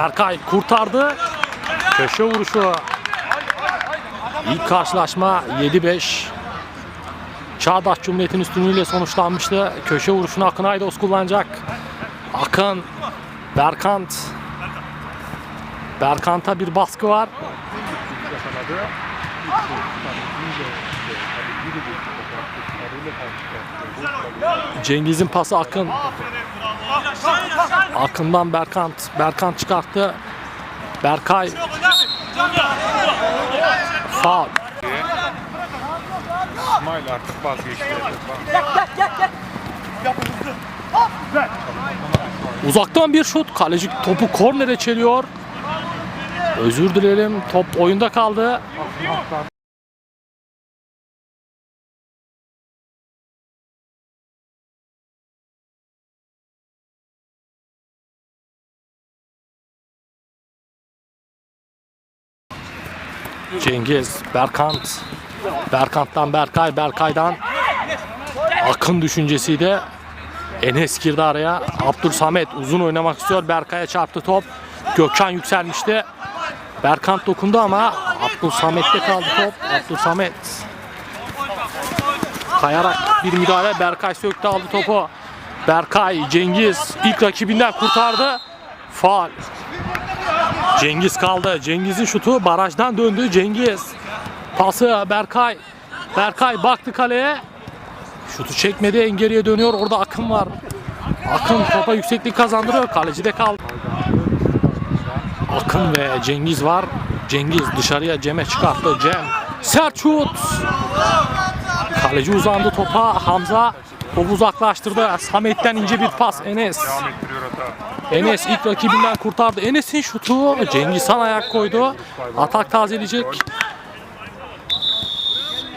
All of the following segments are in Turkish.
Berkay kurtardı. Köşe vuruşu. İlk karşılaşma 7-5. Çağdaş Cumhuriyet'in üstünlüğüyle sonuçlanmıştı. Köşe vuruşunu Akın Aydos kullanacak. Akın, Berkant. Berkant'a bir baskı var. Cengiz'in pası Akın. Akın'dan Berkant. Berkant çıkarttı. Berkay. Faul. İsmail artık vazgeçti. Uzaktan bir şut. Kaleci topu kornere çeliyor. Özür dilerim. Top oyunda kaldı. Cengiz, Berkant. Berkant'tan Berkay, Berkay'dan Akın düşüncesiydi. Enes girdi araya. Abdül Samet uzun oynamak istiyor. Berkay'a çarptı top. Gökhan yükselmişti. Berkant dokundu ama Abdül Samet'te kaldı top. Abdül Samet kayarak bir müdahale. Berkay söktü aldı topu. Berkay, Cengiz ilk rakibinden kurtardı. Faal. Cengiz kaldı. Cengiz'in şutu barajdan döndü. Cengiz. Pası Berkay. Berkay baktı kaleye. Şutu çekmedi. En geriye dönüyor. Orada Akın var. Akın topa yükseklik kazandırıyor. Kaleci de kaldı. Akın ve Cengiz var. Cengiz dışarıya Cem'e çıkarttı. Cem. Sert şut. Kaleci uzandı topa. Hamza topu uzaklaştırdı. Samet'ten ince bir pas. Enes. Enes ilk rakibinden kurtardı. Enes'in şutu Cengiz Han ayak koydu. Atak tazeleyecek.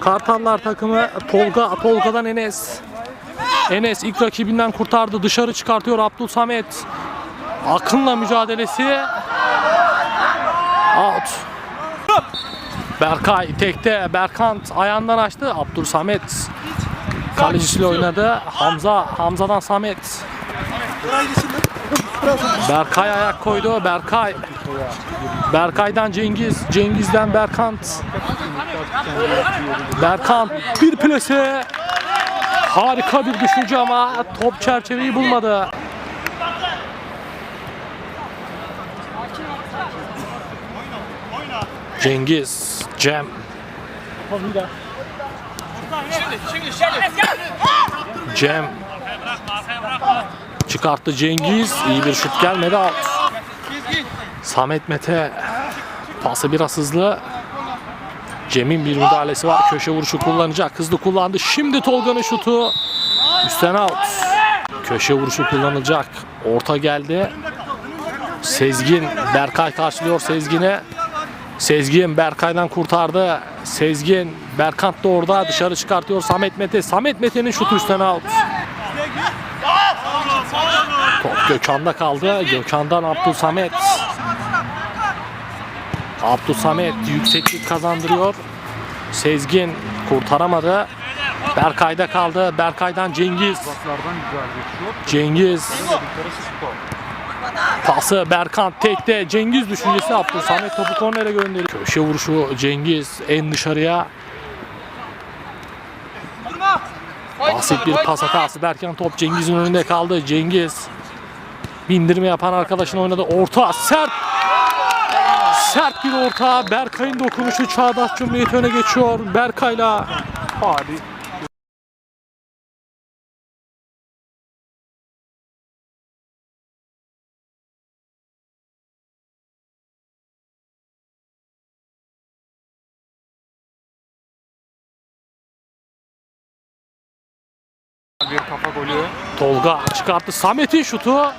Kartallar takımı Tolga Tolga'dan Enes. Enes ilk rakibinden kurtardı. Dışarı çıkartıyor Abdul Samet. Akın'la mücadelesi. Out. Berkay tekte. Berkant ayağından açtı. Abdul Samet kalecisiyle oynadı. Hamza Hamza'dan Samet. Berkay ayak koydu. Berkay. Berkay'dan Cengiz. Cengiz'den Berkant. Berkant bir plase. Harika bir düşünce ama top çerçeveyi bulmadı. Cengiz, Cem. Cem çıkarttı Cengiz. İyi bir şut gelmedi out. Samet Mete pası biraz hızlı. Cem'in bir müdahalesi var. Köşe vuruşu kullanacak. Hızlı kullandı. Şimdi Tolga'nın şutu. Üstten out. Köşe vuruşu kullanılacak. Orta geldi. Sezgin Berkay karşılıyor Sezgin'e. Sezgin Berkay'dan kurtardı. Sezgin Berkant da orada dışarı çıkartıyor Samet Mete. Samet Mete'nin şutu üstten out. Top Gökhan'da kaldı. Gökhan'dan Abdul Samet. Abdul Samet yükseklik kazandırıyor. Sezgin kurtaramadı. Berkay'da kaldı. Berkay'dan Cengiz. Cengiz. Pası Berkant tekte Cengiz düşüncesi Abdul Samet topu kornere gönderiyor. Köşe vuruşu Cengiz en dışarıya. Basit bir pas hatası derken top Cengiz'in önünde kaldı. Cengiz bindirme yapan arkadaşın oynadı. Orta sert sert bir orta. Berkay'ın dokunuşu Çağdaş Cumhuriyet öne geçiyor. Berkay'la Hadi. Tolga çıkarttı. Samet'in şutu.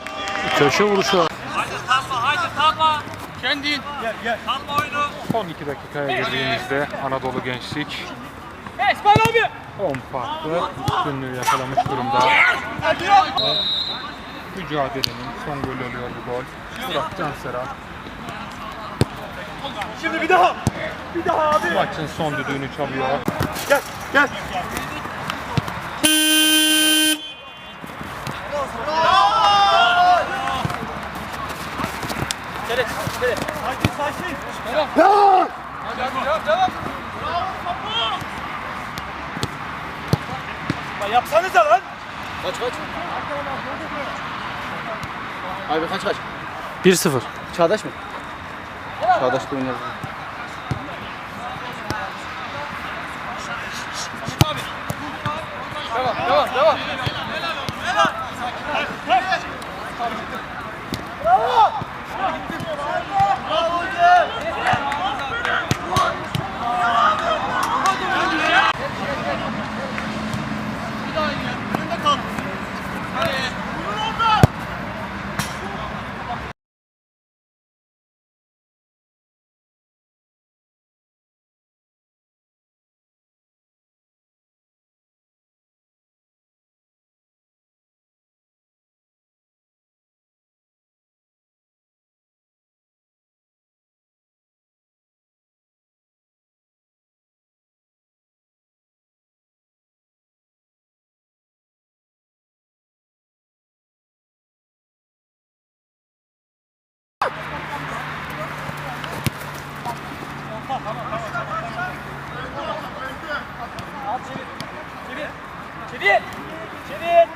Köşe vuruşu. Haydi takma, haydi takma. Kendin. Gel, gel. Takma oyunu. Son iki dakikaya girdiğimizde Anadolu Gençlik İsmail abi. 10 farklı üstünlüğü yakalamış durumda. Mücadelenin son golü oluyor bu gol. Burak Canser'a Şimdi bir daha. Bir daha abi. maçın son düdüğünü çalıyor. Gel, gel. Yapsanıza lan. Kaç kaç? Abi kaç kaç? 1-0. Çağdaş mı? Çağdaş'ta oynarız. Devam devam devam. Çevir. Çevir.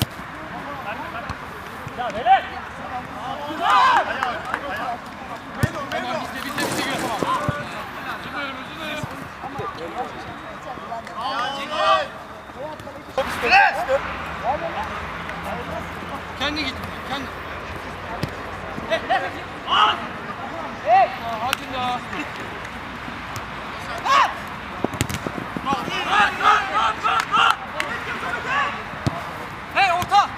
Ya beyler. Kendi git. Kendi. Hadi la. Hey orta.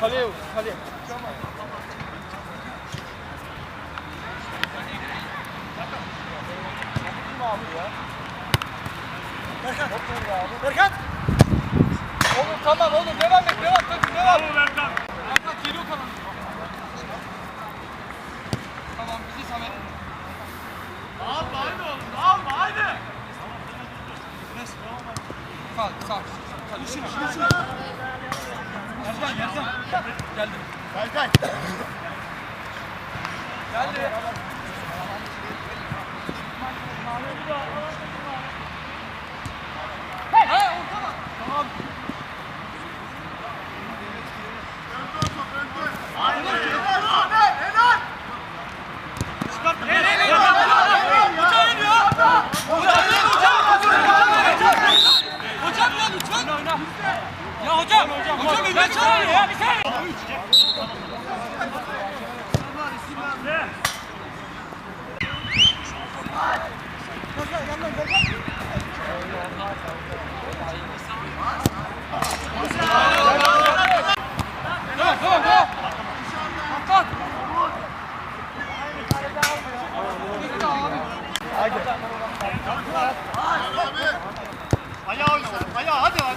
Kaleye vur, kaleye. Berkan. Oğlum tamam oğlum devam et devam takım devam. Erkan geliyor kalan. Tamam bizi Samet. Alma haydi oğlum. Alma haydi. Sağ sağ. Düşün düşün. Erkan Erkan. Geldim. Berkan. Geldi. Hey ortada. Tamam. Hocam ya lütfen. Ya hocam. Hocam ben çağırıyorum ya. Bir saniye. Tamam tamam tamam. Atlat. Ayağı oyna. Ayağı hadi lan.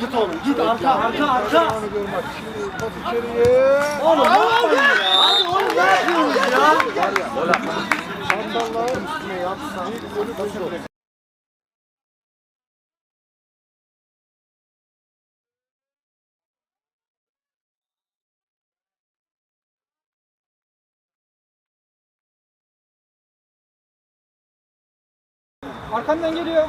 Git oğlum, git arka, arka, arka. Top içeriye. Oğlum ne yapıyorsun ya? Hadi oğlum ne yapıyorsunuz ya? Sandalların üstüne yatsan, golü buldu. Arkamdan geliyor.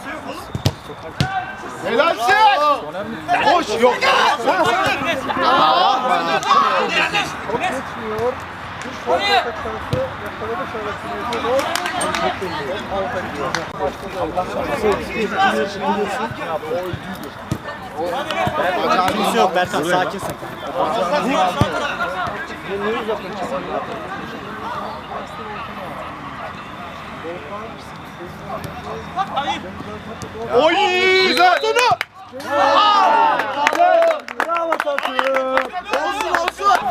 Helalsin. Koş yok. Bacağını yok Berkan sakinsin. Oy! Güzel. Sonu. Bravo Tatlı. Olsun olsun.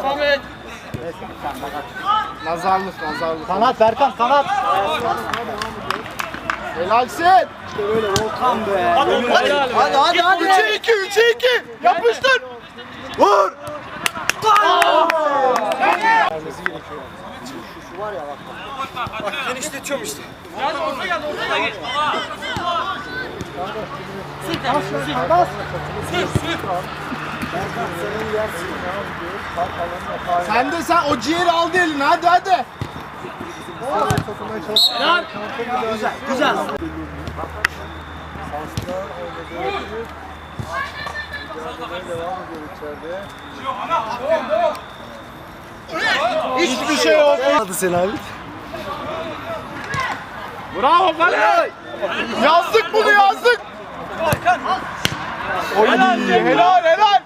Nazarlık nazarlık. Kanat Berkan kanat. Helalsin. İşte böyle Volkan be. Hadi hadi hadi. hadi. 3'e 2 3'e 2. Yapıştır. Vur. Hadi orta geldi orta da geç. Sen de sen o ciğeri aldı eline hadi hadi. Hiçbir şey yok. Hadi sen abi. Bravo Kale. Yazdık bunu yazdık. Oy, helal helal.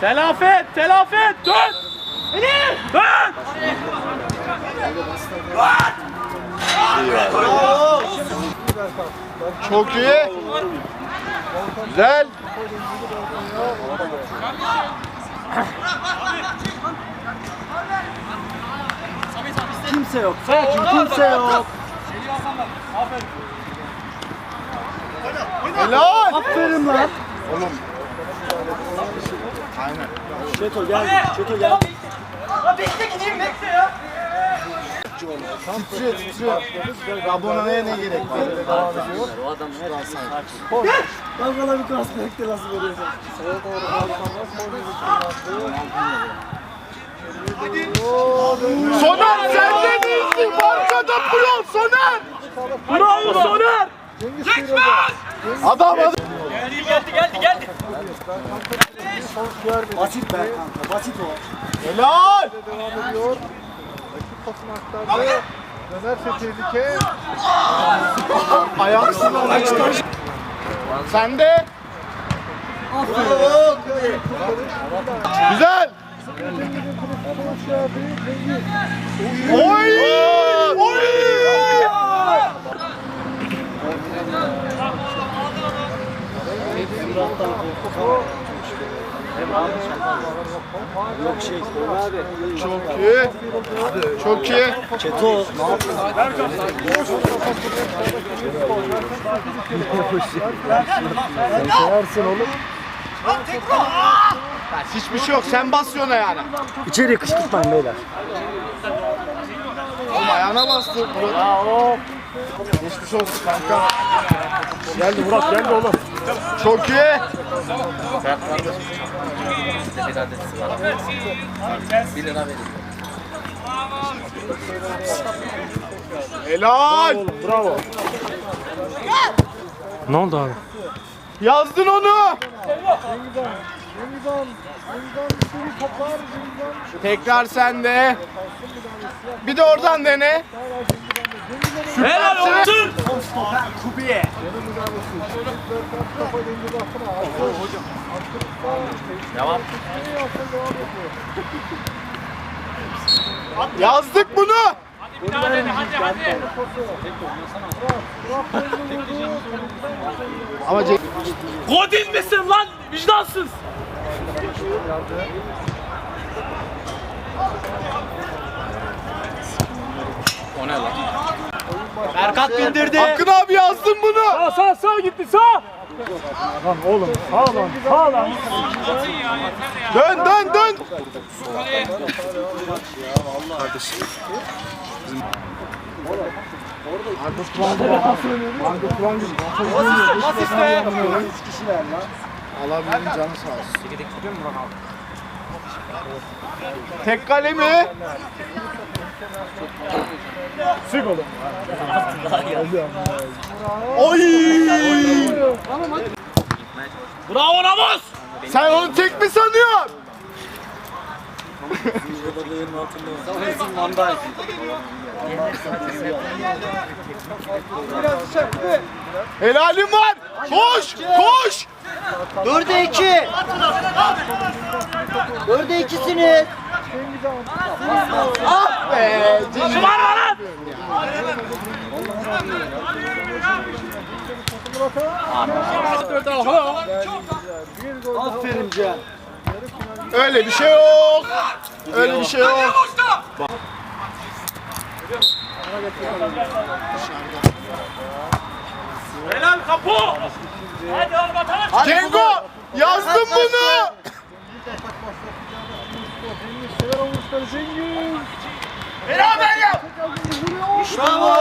Telafi et, telafi et, dön! Dön! Çok iyi. Güzel. Kimse yok. Sakin kimse yok. Helal. Aferin lan. Oğlum. Aynen. Çeto gel. Çeto gel. Titriyor titriyor. Rabona'ya ne gerek var? Devam ediyor. O adam Lan bana bir kas bekle nasıl veriyorsun? Soner sen de değilsin. Markada Pulon Soner. Bravo Soner! Adam adam. Geldi geldi geldi geldi. Basit be kanka. Basit o. Helal. devam ediyor. Pasını aktardı. Dönerse tehlike. Ayaksın Sen de. Güzel. Oy! Oy! Yok şey. Abi. Çok iyi. Çok iyi. Çeto ne yapıyorsun? Seversin oğlum. Hiçbir şey yok. Sen basıyorsun ayağına. İçeri kışkırtmayın beyler. Oğlum ayağına bastı. Bravo. Geçmiş olsun kanka. Geldi Murat, geldi oğlum. Çok iyi. Helal. Bravo. Ne oldu abi? Yazdın onu. Tekrar sende. Bir de oradan dene. Helal olsun! Kubiye. Devam. Yazdık bunu. Bir daha dene hadi hadi. Ama Godin misin lan? Vicdansız! Berkat bindirdi. Hakkın abi yazdın bunu. Sağ sağ sağ gitti sağ! Lan oğlum sağ lan sağ lan. Dön dön dön. Alabildiğin canı sağ olsun. Tek kale mi? Sık oğlum. Oy! Bravo Ramos. Sen onu tek mi sanıyorsun? Helalim var. Koş, koş. Dörde iki. Dörde ikisiniz. Ah be. Şımarma lan. Aferin Can. Öyle bir şey yok. Öyle bir şey yok. Helal kapı. Hadi al bakalım. Cengo yazdım bunu. Beraber yap. Bravo.